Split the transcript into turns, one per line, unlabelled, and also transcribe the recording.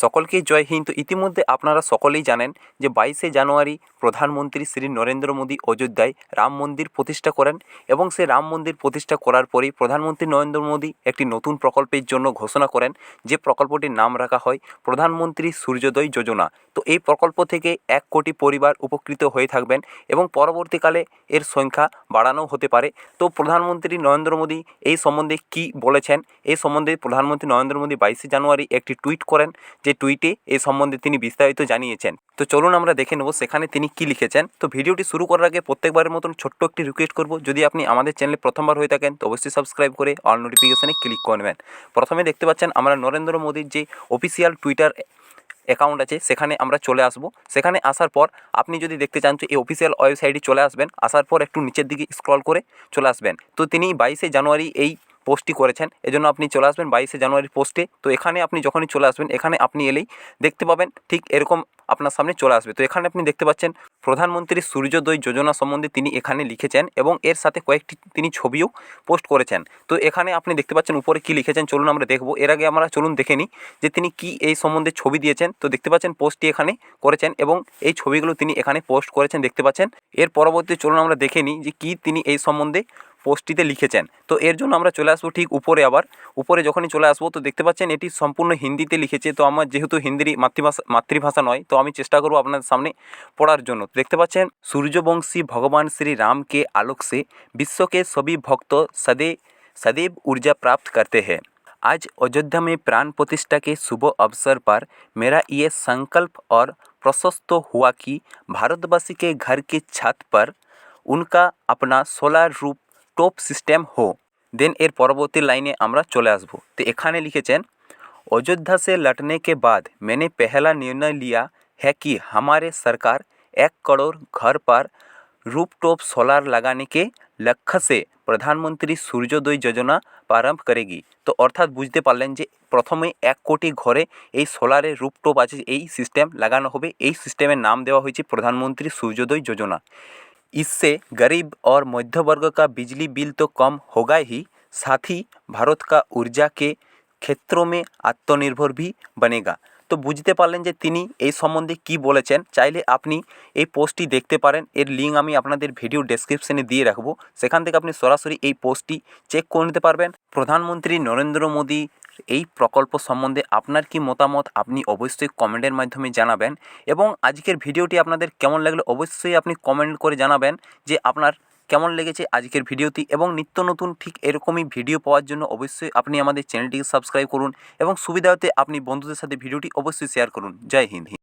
সকলকেই জয় হিন্দ। ইতিমধ্যে আপনারা সকলেই জানেন যে বাইশে জানুয়ারি প্রধানমন্ত্রী শ্রী নরেন্দ্র মোদী অযোধ্যায় রাম মন্দির প্রতিষ্ঠা করেন এবং সে রাম মন্দির প্রতিষ্ঠা করার পরেই প্রধানমন্ত্রী নরেন্দ্র মোদী একটি নতুন প্রকল্পের জন্য ঘোষণা করেন। যে প্রকল্পটির নাম রাখা হয় প্রধানমন্ত্রী সূর্যোদয় যোজনা। তো এই প্রকল্প থেকে এক কোটি পরিবার উপকৃত হয়ে থাকবেন এবং পরবর্তীকালে এর সংখ্যা বাড়ানো হতে পারে। তো প্রধানমন্ত্রী নরেন্দ্র মোদী এই সম্বন্ধে কী বলেছেন? এই সম্বন্ধে প্রধানমন্ত্রী নরেন্দ্র মোদী বাইশে জানুয়ারি একটি টুইট করেন। যে টুইটে এই সম্বন্ধে তিনি বিস্তারিত জানিয়েছেন। তো চলুন আমরা দেখে নেব সেখানে তিনি কী লিখেছেন। তো ভিডিওটি শুরু করার আগে প্রত্যেকবারের মতন ছোট্ট একটি রিকোয়েস্ট করব। যদি আপনি আমাদের চ্যানেলে প্রথমবার হয়ে থাকেন, তো অবশ্যই সাবস্ক্রাইব করে অল নোটিফিকেশানে ক্লিক করবেন প্রথমে দেখতে পাচ্ছেন আমরা নরেন্দ্র মোদীর যে অফিসিয়াল টুইটার অ্যাকাউন্ট আছে, সেখানে আমরা চলে আসব। সেখানে আসার পর আপনি যদি দেখতে চান তো এই অফিসিয়াল ওয়েবসাইটে চলে আসবেন, আসার পর একটু নিচের দিকে স্ক্রল করে চলে আসবেন। তো তিনি বাইশে জানুয়ারি এই পোস্টটি করেছেন। এজন্য আপনি চলে আসবেন বাইশে জানুয়ারির পোস্টে। তো এখানে আপনি যখনই চলে আসবেন, এখানে আপনি এলেই দেখতে পাবেন ঠিক এরকম আপনার সামনে চলে আসবে। তো এখানে আপনি দেখতে পাচ্ছেন প্রধানমন্ত্রী সূর্যোদয় যোজনা সম্বন্ধে তিনি এখানে লিখেছেন এবং এর সাথে কয়েকটি তিনি ছবিও পোস্ট করেছেন। তো এখানে আপনি দেখতে পাচ্ছেন উপরে কী লিখেছেন চলুন আমরা দেখব। এর আগে আমরা চলুন দেখে নিই যে তিনি কি এই সম্বন্ধে ছবি দিয়েছেন। তো দেখতে পাচ্ছেন পোস্টটি এখানে করেছেন এবং এই ছবিগুলো তিনি এখানে পোস্ট করেছেন দেখতে পাচ্ছেন। এর পরবর্তী চলুন আমরা দেখে নিই যে কী তিনি এই সম্বন্ধে পোস্টটিতে লিখেছেন তো এর জন্য আমরা চলে আসবো ঠিক উপরে আবার উপরে যখনই চলে আসবো তো দেখতে পাচ্ছেন এটি সম্পূর্ণ হিন্দিতে লিখেছে তো আমার যেহেতু হিন্দির মাতৃভাষা মাতৃভাষা নয় তো আমি চেষ্টা করবো আপনাদের সামনে পড়ার জন্য তো দেখতে পাচ্ছেন সূর্যবংশী ভগবান শ্রী राम के आलोक से विश्व के सभी भक्त सदैव सदैव ऊर्जा प्राप्त करते हैं आज अयोध्या में प्राण प्रतिष्ठा के शुभ अवसर पर मेरा ये संकल्प और प्रशस्त हुआ कि भारतवासी के घर की छत पर उनका अपना सोलार रूप टॉप सिस्टम हो দেন এর পরবর্তী লাইনে আমরা চলে আসব তো এখানে লিখেছেন अयोध्या से लौटने के बाद मैंने पहला निर्णय लिया है कि हमारे सरकार एक करोड़ घर पर रूपटॉप सोलार लगाने के लक्ष्य से প্রধানমন্ত্রী সূর্যোদয় যোজনা প্রারম্ভ করেগি তো অর্থাৎ বুঝতে পারলেন যে প্রথমে এক কোটি ঘরে এই সোলারের রুপটপ আছে এই সিস্টেম লাগানো হবে এই সিস্টেমের নাম দেওয়া হয়েছে প্রধানমন্ত্রী সূর্যোদয় যোজনা इससे गरीब और मध्य वर्ग का बिजली बिल तो कम होगा ही साथ ही भारत का ऊर्जा के ক্ষেত্র মে আত্মনির্ভর ভি বনেগা তো বুঝতে পারলেন যে তিনি এই সম্বন্ধে কি বলেছেন চাইলে আপনি এই পোস্টটি দেখতে পারেন এর লিঙ্ক আমি আপনাদের ভিডিও ডেসক্রিপশনে দিয়ে রাখবো সেখান থেকে আপনি সরাসরি এই পোস্টটি চেক করে নিতে পারবেন প্রধানমন্ত্রী নরেন্দ্র মোদী এই প্রকল্প সম্বন্ধে আপনার কি মতামত আপনি অবশ্যই কমেন্টের মাধ্যমে জানাবেন এবং আজকের ভিডিওটি আপনাদের কেমন লাগল অবশ্যই আপনি কমেন্ট করে জানাবেন যে আপনার কেমন লেগেছে আজকের ভিডিওটি এবং নিত্য নতুন ঠিক এরকমই ভিডিও পাওয়ার জন্য অবশ্যই আপনি আমাদের চ্যানেলটিকে সাবস্ক্রাইব করুন এবং সুবিধা হতে আপনি বন্ধুদের সাথে ভিডিওটি অবশ্যই শেয়ার করুন। জয় হিন্দ।